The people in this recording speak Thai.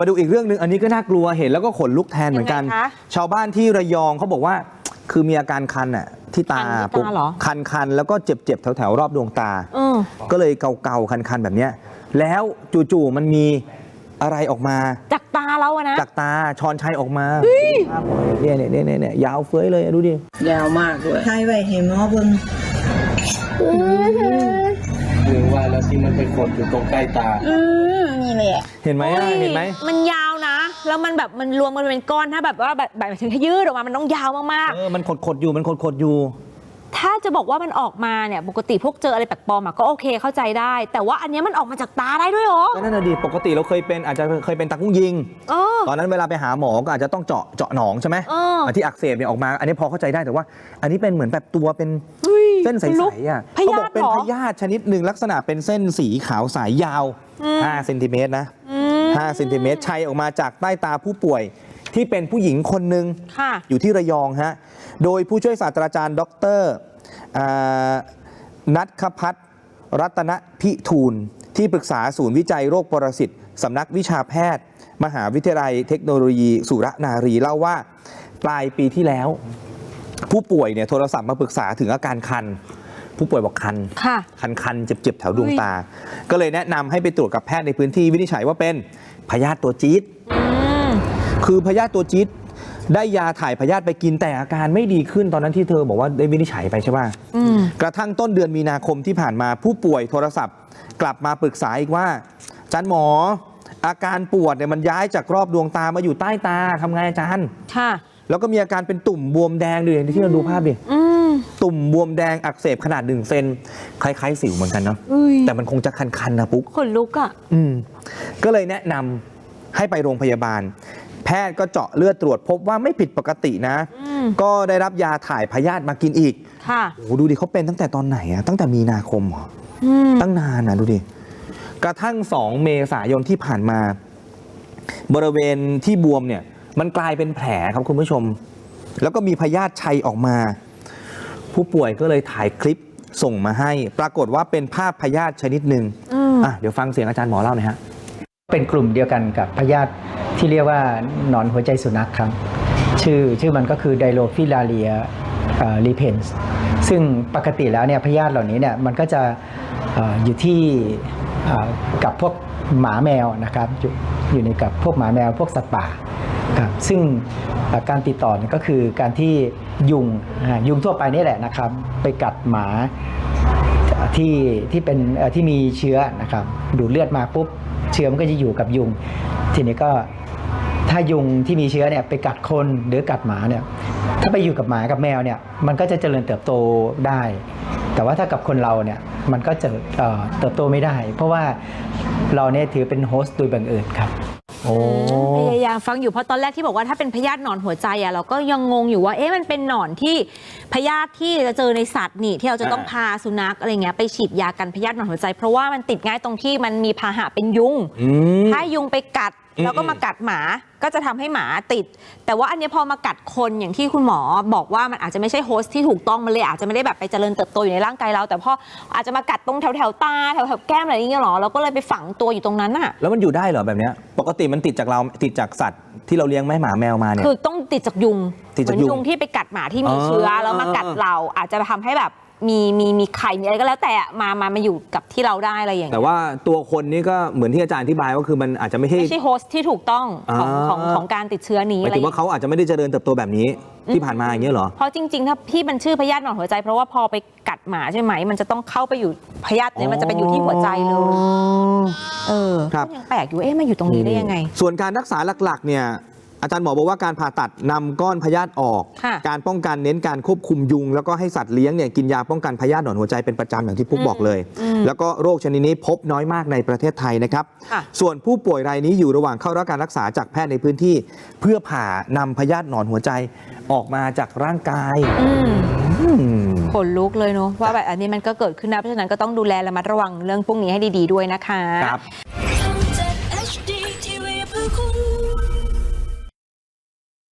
มาดูอีกเรื่องหนึ่งอันนี้ก็น่ากลัวเห็นแล้วก็ขนลุกแทนเหมือนกัน ยังไงคะชาวบ้านที่ระยองเขาบอกว่า คือมีอาการคันอะที่ตาคันที่ตาปุ๊บเหรอ คันคันๆแล้วก็เจ็บเจ็บๆแถวๆรอบดวงตา เออ ก็เลยเกาๆคันๆแบบเนี้ยแล้วจู่ๆมันมีอะไรออกมา จากตาเราอะนะ จากตาชอนชัยออกมาภาพเนี่ยเนี่ยเนี่ยเนี่ยยาวเฟ้ยเลยดูดิ ยาวมากด้วยทายไว้ให้หมอเบิ่งคือว่าแล้วที่มันไปขดอยู่ตรงใต้ตา อืมนี่แหละ เห็นไหมอะเห็นไหม มันยาวนะ แล้วมันแบบมันรวมกันเป็นก้อนถ้าแบบว่าแบบแบบถึงถ้ายืดออกมามันต้องยาวมากเออ มันขดๆอยู่ มันขดๆอยู่ ๆ ถ้าจะบอกว่ามันออกมาเนี่ยปกติพวกเจออะไรแปลกปลอมอะก็โอเคเข้าใจได้ แต่ว่าอันเนี้ยมันออกมาจากตาได้ด้วยเหรอก็นั่นน่ะดิปกติเราเคยเป็นอาจจะเคยเป็นตากุ้งยิง เออ ตอนนั้นเวลาไปหาหมอก็อาจจะต้องเจาะเจาะหนองใช่ไหมเอออั นที่อักเสบเนี่ยออกมา อันนี้พอเข้าใจได้แต่ว่า อันนี้เป็นเหมือนแบบตัวเป็น เฮ้ย เส้นใขลุสกๆอะพยาธิเขาบอกเป็นเหรอพยาธิชนิดหนึ่งลักษณะเป็นเส้นสีขาวสายยาวอืม5เซนติเมตรนะอืม5เซนติเมตรชัยออกมาจากใต้ตาผู้ป่วย ที่เป็นผู้หญิงคนหนึ่งค่ะอยู่ที่ระยองฮะ โดยผู้ช่วยศาสตราจารย์ ดรอ่านัทคพัฒน์รัตนพิทูล ที่ปรึกษาศูนย์วิจัยโรคปรสิตสำนักวิชาแพทย์ มหาวิทยาลัยเทคโนโลยี สุรนารีเล่าว่า ปลายปีที่แล้ว ผู้ป่วยเนี่ยโทรศัพท์มาปรึกษาถึงอาการคัน ผู้ป่วยบอกคัน ค่ะ คันๆเจ็บๆแถวดวงตา ก็เลยแนะนำให้ไปตรวจกับแพทย์ในพื้นที่วินิจฉัยว่าเป็นพยาธิตัวจี๊ดอืมคือพยาธิตัวจี๊ดได้ยาถ่ายพยาธิไปกินแต่อาการไม่ดีขึ้นตอนนั้นที่เธอบอกว่าได้วินิจฉัยไปใช่ป่ะอืม กระทั่งต้นเดือนมีนาคมที่ผ่านมาผู้ป่วยโทรศัพท์ กลับมาปรึกษาอีกว่าอาจารย์หมอ อาการปวดเนี่ยมันย้ายจากรอบดวงตามาอยู่ใต้ตาทำไงอาจารย์ ค่ะ แล้วก็มีอาการเป็นตุ่มบวมแดงด้วยอย่างที่เราดูภาพดิอืมตุ่มบวมแดงอักเสบขนาดหนึ่งเซนคล้ายๆ สิวเหมือนกันเนาะอุ้ยแต่มันคงจะคันๆนะปุ๊กขนลุกอะอืมก็เลยแนะนำให้ไปโรงพยาบาล แพทย์ก็เจาะเลือดตรวจพบว่าไม่ผิดปกตินะอืมก็ได้รับยาถ่ายพยาธิมากินอีกค่ะโอ้โหดูดิเขาเป็นตั้งแต่ตอนไหนอะตั้งแต่มีนาคมเหรออืมตั้งนานนะดูดิกระทั่ง 2 เมษายนที่ผ่านมา บริเวณที่บวมเนี่ย มันกลายเป็นแผลครับคุณผู้ชม แล้วก็มีพยาธิชัยออกมา ผู้ป่วยก็เลยถ่ายคลิปส่งมาให้ ปรากฏว่าเป็นภาพพยาธิชนิดหนึ่งอืมอะเดี๋ยวฟังเสียงอาจารย์หมอเล่าหน่อยฮะเป็นกลุ่มเดียวกันกับพยาธิที่เรียกว่าหนอนหัวใจสุนัขครับ ชื่อชื่อมันก็คือไดโลฟิลาเรียรีเพนส์ซึ่งปกติแล้วเนี่ยพยาธิเหล่านี้เนี่ยมันก็จะเอ่ออยู่ที่เอ่อกับพวกหมาแมวนะครับอยู่อยู่ในกับพวกหมาแมวพวกสัตว์ป่า ครับซึ่งการติดต่อเนี่ยก็คือการที่ยุงยุงทั่วไปนี่แหละนะครับ ไปกัดหมาที่ที่เป็นที่มีเชื้อนะครับ ดูดเลือดมาปุ๊บเชื้อมันก็จะอยู่กับยุง ทีนี้ก็ถ้ายุงที่มีเชื้อเนี่ยไปกัดคนหรือกัดหมาเนี่ยถ้าไปอยู่กับหมากับแมวเนี่ยมันก็จะเจริญเติบโตได้ แต่ว่าถ้ากับคนเราเนี่ยมันก็จะเเติบโตไม่ได้ เพราะว่าเราเนี่ยถือเป็นโฮสต์โดยบังเอิญครับ โอ้พยายามฟังอยู่เพราะตอนแรกที่บอกว่าถ้าเป็นพยาธิหนอนหัวใจอะเราก็ยังงงอยู่ว่าเอ๊ะมันเป็นหนอนที่พยาธิที่จะเจอในสัตว์นี่ที่เราจะต้องพาสุนัขอะไรเงี้ยไปฉีดยากันพยาธิหนอนหัวใจ เพราะว่ามันติดง่ายตรงที่มันมีพาหะเป็นยุงอืมถ้ายุงไปกัดอืมแล้วก็มากัดหมา ก็จะทำให้หมาติด แต่ว่าอันนี้พอมากัดคนอย่างที่คุณหมอบอกว่ามันอาจจะไม่ใช่โฮสต์ที่ถูกต้องมันเลยอาจจะไม่ได้แบบไปเจริญเติบโตอยู่ในร่างกายเรา แต่พออาจจะมากัดตรงแถวแถวๆตาแถวแถวๆแก้มอะไรอย่างเงี้ยหรอเราก็เลยไปฝังตัวอยู่ตรงนั้นน่ะแล้วมันอยู่ได้เหรอแบบเนี้ยปกติมันติดจากเราติดจากสัตว์ที่เราเลี้ยงไหมหมาแมวมาเนี่ยคือต้องติดจากยุงติดจากเหมือนยุงที่ไปกัดหมาที่มีเชื้อแล้วมากัดเราอาจจะทำให้แบบ มีมีมีไข่มีอะไรก็แล้วแต่มามามาอยู่กับที่เราได้อะไรอย่างแต่เงี้ยว่าตัวคนนี่ก็เหมือนที่อาจารย์อธิบายว่าคือมันอาจจะไม่ใช่ ไม่ใช่โฮสต์ที่ถูกต้องของอ่า ของของการติดเชื้อนี้หมายอะไรอถึย่างงว่าเงี้ยเขาอาจจะไม่ได้เจริญเติบโตแบบนี้ที่ผ่านมาอย่างเงี้ยเหรอ เพราะจริง ๆ ถ้าพี่มันชื่อพยาธิหนอนหัวใจ เพราะว่าพอไปกัดหมาใช่ไหม มันจะต้องเข้าไปอยู่พยาธิเนี่ยมันจะไปอยู่ที่หัวใจเลยเออครับ ก็ยังแปลกอยู่เอ๊ะมาอยู่ตรงนี้ได้ยังไง ส่วนการรักษาหลักๆเนี่ย อาจารย์หมอบอกว่าการผ่าตัดนำก้อนพยาธิออก ค่ะ การป้องกันเน้นการควบคุมยุง แล้วก็ให้สัตว์เลี้ยงเนี่ยกินยาป้องกันพยาธิหนอนหัวใจเป็นประจำอย่างที่ปุ๊กบอกเลยอืมแล้วก็โรคชนิดนี้พบน้อยมากในประเทศไทยนะครับ ค่ะ ส่วนผู้ป่วยรายนี้อยู่ระหว่างเข้ารับการรักษาจากแพทย์ในพื้นที่ เพื่อผ่านำพยาธิหนอนหัวใจออกมาจากร่างกายอืมอืม ขนลุกเลยเนาะว่าแบบอันนี้มันก็เกิดขึ้นนะเพราะฉะนั้นก็ต้องดูแลระมัดระวังเรื่องพวกนี้ให้ดี ๆด้วยนะคะ ครับ